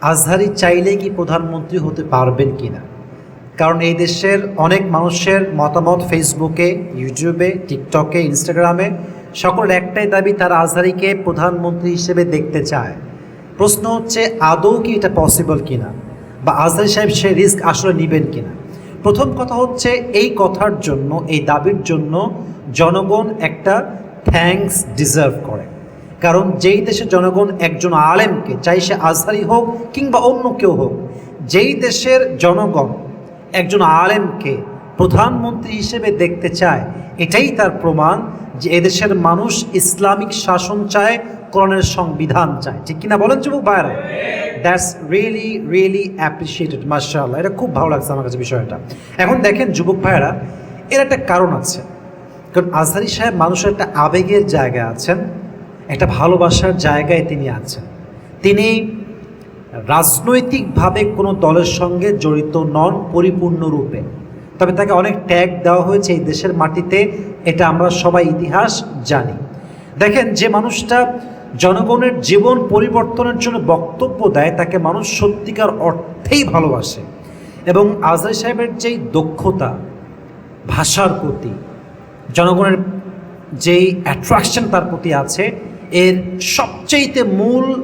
আজহারি চাইলে কি প্রধানমন্ত্রী হতে পারবেন কি না? কারণ এই দেশের অনেক মানুষের মতামত ফেসবুকে, ইউটিউবে, টিকটকে, ইনস্টাগ্রামে সকল একটাই দাবি তারা আজহারিকে প্রধানমন্ত্রী হিসেবে দেখতে চায়। প্রশ্ন হচ্ছে, আদৌ কি এটা পসিবল কিনা? বা আজহারি সাহেব সে রিস্ক আসলে নেবেন কিনা? প্রথম কথা হচ্ছে, এই কথার জন্য, এই দাবির জন্য জনগণ একটা থ্যাঙ্কস ডিজার্ভ করে। কারণ যেই দেশের জনগণ একজন আলেমকে চাই সে আজহারি হোক কিংবা অন্য কেউ হোক, যেই দেশের জনগণ একজন আলেমকে প্রধানমন্ত্রী হিসেবে দেখতে চায়, এটাই তার প্রমাণ যে এদেশের মানুষ ইসলামিক শাসন চায়, কোরআনের সংবিধান চায়। ঠিক কিনা বলেন যুবক ভাইরা দ্যাটস রিয়েলি রিয়েলি অ্যাপ্রিসিয়েটেড মার্শাল্লাহ এটা খুব ভালো লাগছে আমার কাছে বিষয়টা। এখন দেখেন যুবক ভাইয়েরা, এর একটা কারণ আছে। কারণ আজহারি সাহেব মানুষের একটা আবেগের জায়গায় আছেন একটা ভালোবাসার জায়গায় তিনি আছেন। তিনি রাজনৈতিকভাবে কোনো দলের সঙ্গে জড়িত নন পরিপূর্ণরূপে তবে তাকে অনেক ট্যাগ দেওয়া হয়েছে এই দেশের মাটিতে, এটা আমরা সবাই ইতিহাস জানি। দেখেন, যে মানুষটা জনগণের জীবন পরিবর্তনের জন্য বক্তব্য দেয়, তাকে মানুষ সত্যিকার অর্থেই ভালোবাসে। এবং আজহারি সাহেবের যেই দক্ষতা, ভাষার প্রতি, জনগণের যেই অ্যাট্রাকশন তার প্রতি আছে এর সবচেয়েতে মূল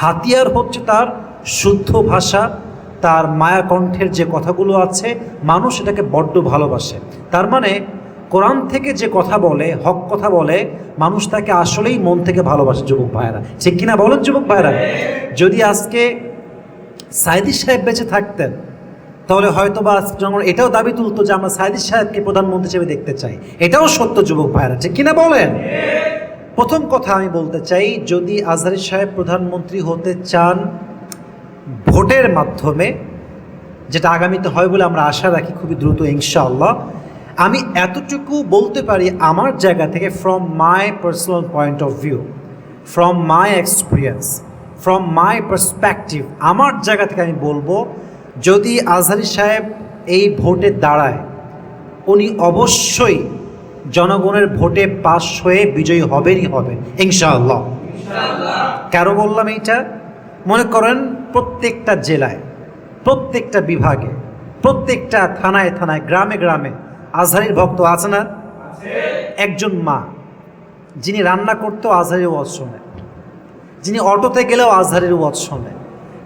হাতিয়ার হচ্ছে তার শুদ্ধ ভাষা, তার মায়াকণ্ঠের যে কথাগুলো আছে, মানুষ এটাকে বড্ড ভালোবাসে। তার মানে কোরআন থেকে যে কথা বলে, হক কথা বলে, মানুষ তাকে আসলেই মন থেকে ভালোবাসে, যুবক ভাইয়েরা। ঠিক কিনা বলেন, যুবক ভাইয়েরা? যদি আজকে সাইদি সাহেব বেঁচে থাকতেন, তাহলে হয়তো বা জনগণ এটাও দাবি তুলতো যে আমরা সাইদি সাহেবকে প্রধানমন্ত্রী হিসেবে দেখতে চাই। এটাও সত্য, যুবক ভাইরা ঠিক কিনা বলেন? প্রথম কথা আমি বলতে চাই, যদি আজহারি সাহেব প্রধানমন্ত্রী হতে চান ভোটের মাধ্যমে, যেটা আগামীতে হয় বলে আমরা আশা রাখি খুবই দ্রুত, ইনশাআল্লাহ, আমি এতটুকু বলতে পারি আমার জায়গা থেকে from my personal point of view from my experience from my perspective আমার জায়গা থেকে আমি বলব, যদি আজহারি সাহেব এই ভোটে দাঁড়ায়, উনি অবশ্যই জনগণের ভোটে পাশ হয়ে বিজয়ী হবেনই হবে ইনশাআল্লাহ। কেন বললাম এইটা? মনে করেন প্রত্যেকটা জেলায়, প্রত্যেকটা বিভাগে, প্রত্যেকটা থানায় থানায়, গ্রামে গ্রামে আজহারির ভক্ত আছে না? একজন মা, যিনি রান্না করতেও আজহারের ওয়াজ শোনে, যিনি অটোতে গেলেও আজহারের ওয়াজ শোনে,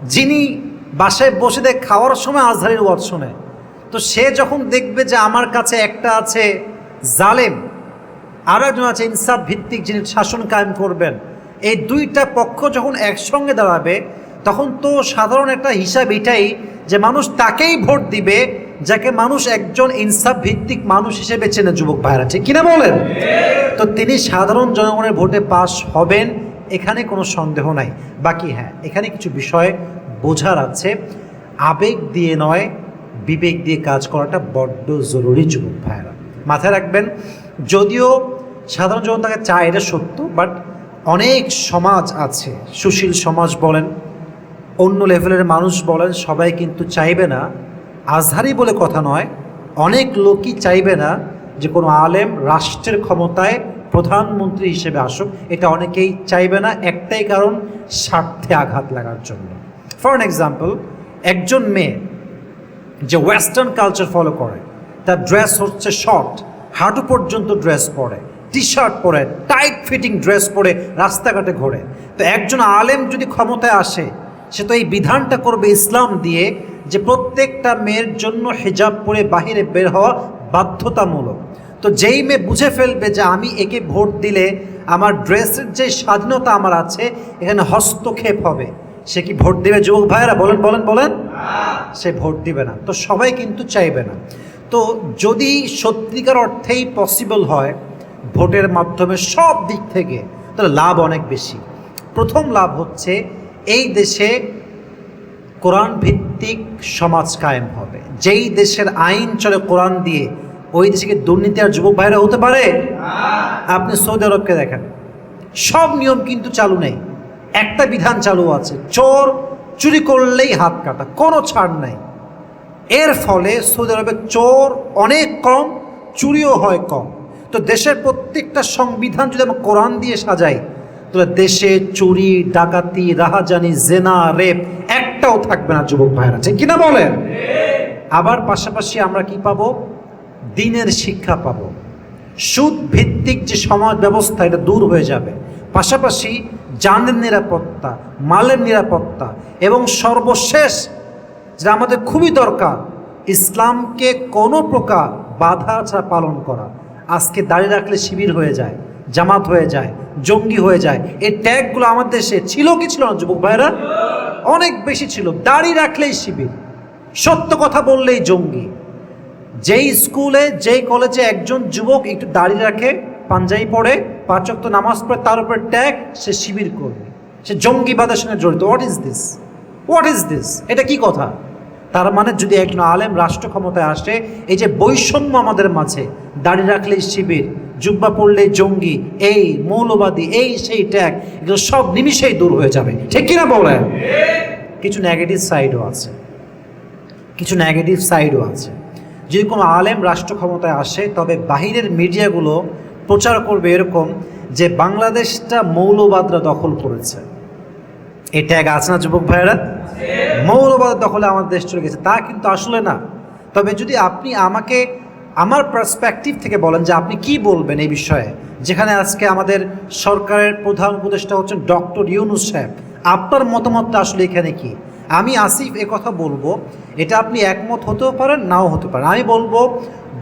যিনি বাসায় বসে দেয় খাওয়ার সময় আজহারের ওয়াজ শোনে। তো সে যখন দেখবে যে আমার কাছে একটা আছে জালেম। আর একজন আছে, ইনসাফ ভিত্তিক যিনি শাসন কায়েম করবেন। এই দুইটা পক্ষ যখন একসঙ্গে দাঁড়াবে, তখন তো সাধারণ একটা হিসাব এটাই যে মানুষ তাকেই ভোট দিবে, যাকে মানুষ একজন ইনসাফ ভিত্তিক মানুষ হিসেবে চেনে, যুবক ভাইরা ঠিক কিনা বলেন? তো তিনি সাধারণ জনগণের ভোটে পাশ হবেন, এখানে কোনো সন্দেহ নাই। বাকি হ্যাঁ এখানে কিছু বিষয় বোঝার আছে। আবেগ দিয়ে নয়, বিবেক দিয়ে কাজ করাটা বড্ড জরুরি, যুবক ভাইরা মাথায় রাখবেন, যদিও সাধারণ জনতাকে চায় এটা সত্য বাট অনেক সমাজ আছে, সুশীল সমাজ বলেন, অন্য লেভেলের মানুষ বলেন, সবাই কিন্তু চাইবে না, আজহারি বলে কথা নয়, অনেক লোকই চাইবে না যে কোনো আলেম রাষ্ট্রের ক্ষমতায় প্রধানমন্ত্রী হিসেবে আসুক, এটা অনেকেই চাইবে না, একটাই কারণ, স্বার্থে আঘাত লাগার জন্য। ফর অ্যান এক্সাম্পল একজন মেয়ে, যে ওয়েস্টার্ন কালচার ফলো করে তার ড্রেস হচ্ছে শর্ট হাঁটু পর্যন্ত ড্রেস পরে টি শার্ট পরে টাইট ফিটিং ড্রেস পরে রাস্তাঘাটে ঘোরে। তো একজন আলেম যদি ক্ষমতায় আসে সে তো এই বিধানটা করবে ইসলাম দিয়ে যে প্রত্যেকটা মেয়ের জন্য হেজাব পরে বাহিরে বের হওয়া বাধ্যতামূলক। তো যেই মেয়ে বুঝে ফেলবে যে আমি একে ভোট দিলে আমার ড্রেসের যে স্বাধীনতা আমার আছে এখানে হস্তক্ষেপ হবে। সে কি ভোট দেবে? যুবক ভাইয়েরা বলেন বলেন বলেন। সে ভোট দিবে না। তো সবাই কিন্তু চাইবে না। তো যদি সত্যিকার অর্থেই পসিবল হয়, ভোটের মাধ্যমে সব দিক থেকে, তাহলে লাভ অনেক বেশি। প্রথম লাভ হচ্ছে, এই দেশে কোরআন ভিত্তিক সমাজ কায়েম হবে। যেই দেশের আইন চলে কোরআন দিয়ে, ওই দেশে কি দুর্নীতি আর যুবক ভাইরা হতে পারে? আপনি সৌদি আরবকে দেখেন। সব নিয়ম কিন্তু চালু নেই। একটা বিধান চালু আছে, চোর চুরি করলেই হাত কাটা, কোনো ছাড় নাই। এর ফলে সৌদি আরবে চোর অনেক কম, চুরিও হয় কম। তো দেশের প্রত্যেকটা সংবিধান যদি আমরা কোরআন দিয়ে সাজাই, তাহলে দেশে চুরি, ডাকাতি, রাহাজানি, জেনা, রেপ একটাও থাকবে না, যুবক ভাইরা ঠিক কিনা বলেন? আবার পাশাপাশি আমরা কি পাবো? দিনের শিক্ষা পাবো। সুদ ভিত্তিক যে সমাজ ব্যবস্থা, এটা দূর হয়ে যাবে। পাশাপাশি জানের নিরাপত্তা, মালের নিরাপত্তা এবং সর্বশেষ যেটা আমাদের খুবই দরকার। ইসলামকে কোনো প্রকার বাধা ছাড়া পালন করা। আজকে দাঁড়িয়ে রাখলে শিবির হয়ে যায়, জামাত হয়ে যায়, জঙ্গি হয়ে যায়। এই ট্যাগগুলো আমাদের দেশে ছিল কি ছিল না, যুবক ভাইরা অনেক বেশি ছিল। দাড়ি রাখলেই শিবির। সত্য কথা বললেই জঙ্গি। যেই স্কুলে, যেই কলেজে একজন যুবক একটু দাঁড়িয়ে রাখে, পাঞ্জাবি পড়ে পাঁচক তো নামাজ পড়ে, তার উপরে ট্যাগ, সে শিবির করবে। সে জঙ্গিবাদের সঙ্গে জড়িত। What is this what is this এটা কি কথা? তার মানে যদি একজন আলেম রাষ্ট্র ক্ষমতায় আসে, এই যে বৈষম্য আমাদের মাঝে দাড়ি রাখলে শিবির, জুব্বা পড়লে জঙ্গি, এই মৌলবাদী, এই সেই ট্যাগ, এগুলো সব নিমিষেই দূর হয়ে যাবে। ঠিক কিনা বলেন? কিছু নেগেটিভ সাইডও আছে। কিছু নেগেটিভ সাইডও আছে। যদি কোনো আলেম রাষ্ট্র ক্ষমতায় আসে, তবে বাহিরের মিডিয়াগুলো প্রচার করবে এরকম যে বাংলাদেশটা মৌলবাদরা দখল করেছে। এই ট্যাগ আছে না, যুবক ভাইয়েরা? মৌলবাদ দখলে আমাদের দেশ চলে গেছে। তা কিন্তু আসলে না। তবে যদি আপনি আমাকে, আমার পার্সপেক্টিভ থেকে বলেন যে আপনি কি বলবেন এই বিষয়ে, যেখানে আজকে আমাদের সরকারের প্রধান উপদেষ্টা হচ্ছেন ডক্টর ইউনুস সাহেব, আপনার মতামতটা আসলে এখানে কি? আমি আসিফ, এ কথা বলব। এটা আপনি একমত হতেও পারেন, নাও হতে পারেন। আমি বলব,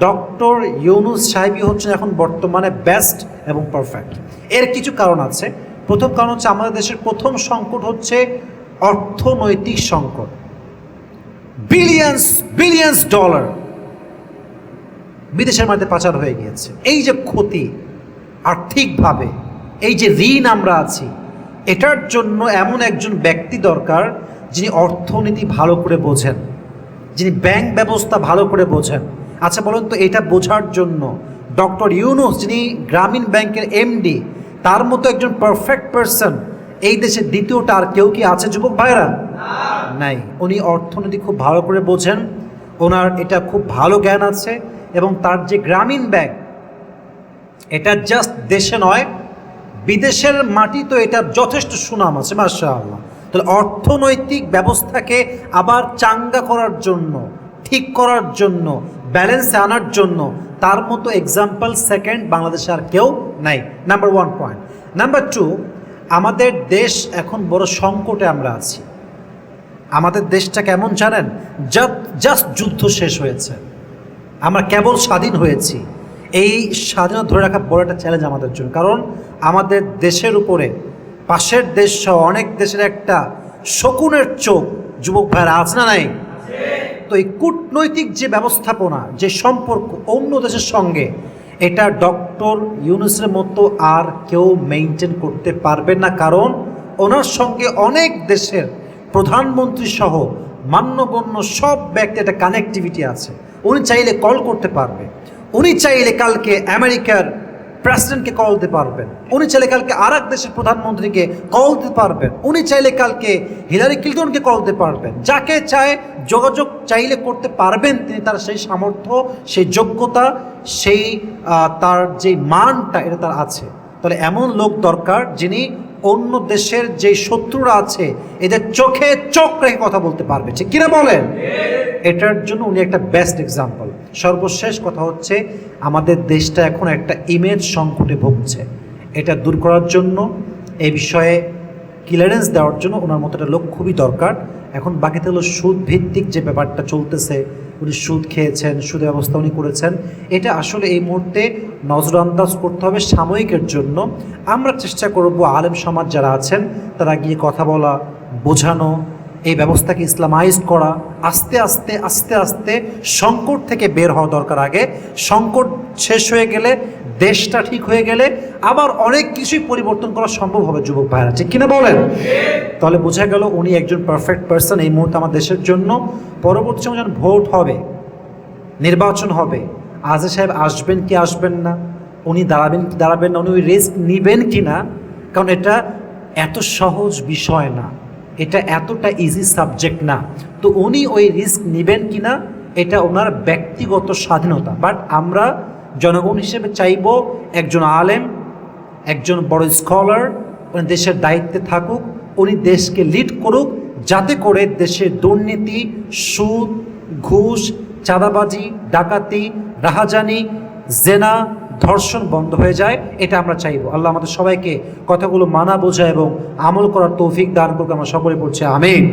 ডক্টর ইউনুস সাহেবই হচ্ছেন এখন বর্তমানে বেস্ট এবং পারফেক্ট এর কিছু কারণ আছে। প্রথম কারণ হচ্ছে আমাদের দেশের প্রথম সংকট হচ্ছে অর্থনৈতিক সংকট। বিলিয়ন্স বিলিয়ন্স ডলার বিদেশের মধ্যে পাচার হয়ে গিয়েছে। এই যে ক্ষতি আর্থিকভাবে, এই যে ঋণ আমরা আছি, এটার জন্য এমন একজন ব্যক্তি দরকার যিনি অর্থনীতি ভালো করে বোঝেন, যিনি ব্যাংক ব্যবস্থা ভালো করে বোঝেন। আচ্ছা বলুন তো, এটা বোঝার জন্য ডক্টর ইউনুস যিনি গ্রামীণ ব্যাংকের এমডি তার মতো একজন পারফেক্ট পারসন এই দেশের দ্বিতীয়টা আর কেউ কি আছে, যুবক ভাইরা নাই। উনি অর্থনীতি খুব ভালো করে বোঝেন। ওনার এটা খুব ভালো জ্ঞান আছে এবং তার যে গ্রামীণ ব্যাংক, এটা জাস্ট দেশে নয়, বিদেশের মাটি তো এটা যথেষ্ট সুনাম আছে মাসা আল্লাহ তাহলে অর্থনৈতিক ব্যবস্থাকে আবার চাঙ্গা করার জন্য, ঠিক করার জন্য ব্যালেন্সে আনার জন্য তার মতো এক্সাম্পল সেকেন্ড বাংলাদেশে আর কেউ নাই। Number one point number two আমাদের দেশ এখন বড় সংকটে আমরা আছি। আমাদের দেশটা কেমন জানেন? জাস্ট যুদ্ধ শেষ হয়েছে। আমরা কেবল স্বাধীন হয়েছি। এই স্বাধীনতা ধরে রাখা বড় একটা চ্যালেঞ্জ আমাদের জন্য। কারণ আমাদের দেশের উপরে, পাশের দেশ সহ অনেক দেশের একটা শকুনের চোখ যুবক ভাইয়ের আছে না নাই? তো এই কূটনৈতিক যে ব্যবস্থাপনা, যে সম্পর্ক অন্য দেশের সঙ্গে, এটা ডক্টর ইউনুসের মতো আর কেউ মেনটেন করতে পারবে না। কারণ ওনার সঙ্গে অনেক দেশের প্রধানমন্ত্রী সহ মান্যগণ্য সব ব্যক্তি একটা কানেক্টিভিটি আছে। উনি চাইলে কল করতে পারবে। উনি চাইলে কালকে আমেরিকার প্রেসিডেন্টকে কল দিতে পারবেন। উনি চাইলে কালকে আর এক দেশের প্রধানমন্ত্রীকে কল দিতে পারবেন। উনি চাইলে কালকে হিলারি ক্লিন্টনকে কল দিতে পারবেন। যাকে চায় যোগাযোগ চাইলে করতে পারবেন তিনি তার সেই সামর্থ্য সেই যোগ্যতা সেই তার যে মানটা এটা তার আছে। তাহলে এমন লোক দরকার যিনি অন্য দেশের যে শত্রুরা আছে এদের চোখে চোখ রেখে কথা বলতে পারবে। ঠিক কিনা বলেন? এটার জন্য উনি একটা বেস্ট এক্সাম্পল সর্বশেষ কথা হচ্ছে, আমাদের দেশটা এখন একটা ইমেজ সংকটে ভুগছে। এটা দূর করার জন্য, এই বিষয়ে ক্লিয়ারেন্স দেওয়ার জন্য ওনার মতো একটা লোক খুবই দরকার। এখন বাকিতে হলো সুদ ভিত্তিক যে ব্যাপারটা চলতেছে, উনি সুদ খেয়েছেন সুদ ব্যবস্থা উনি করেছেন, এটা আসলে এই মুহূর্তে নজরআন্দাজ করতে হবে সাময়িকের জন্য। আমরা চেষ্টা করব আলেম সমাজ যারা আছেন, তারা গিয়ে কথা বলা, বোঝানো এই ব্যবস্থাকে ইসলামাইজ করা, আস্তে আস্তে আস্তে আস্তে সংকট থেকে বের হওয়া দরকার আগে। সংকট শেষ হয়ে গেলে, দেশটা ঠিক হয়ে গেলে আবার অনেক কিছুই পরিবর্তন করা সম্ভব হবে, যুবক ভাইরা ঠিক কিনা বলেন? তাহলে বোঝা গেল উনি একজন পারফেক্ট পার্সন এই মুহূর্তে আমার দেশের জন্য। পরবর্তী সময় যখন ভোট হবে, নির্বাচন হবে, আজে সাহেব আসবেন কি আসবেন না? উনি দাঁড়াবেন কি দাঁড়াবেন না? উনি ওই রিস্ক নেবেন কি না কারণ এটা এত সহজ বিষয় না। এটা এতটা ইজি সাবজেক্ট না। তো উনি ওই রিস্ক নেবেন কি না এটা ওনার ব্যক্তিগত স্বাধীনতা। বাট আমরা জনগণ হিসেবে চাইব একজন আলেম, একজন বড় স্কলার উনি দেশের দায়িত্বে থাকুক, উনি দেশকে লিড করুক, যাতে করে দেশের দুর্নীতি, সুদ, ঘুষ, চাঁদাবাজি, ডাকাতি, রাহাজানি, জেনা ধর্ষণ বন্ধ হয়ে যায়, এটা আমরা চাইব। আল্লাহ আমাদের সবাইকে কথাগুলো মানা, বোঝা এবং আমল করার তৌফিক দান করতে আমরা সকলে পড়ছে, আমিন।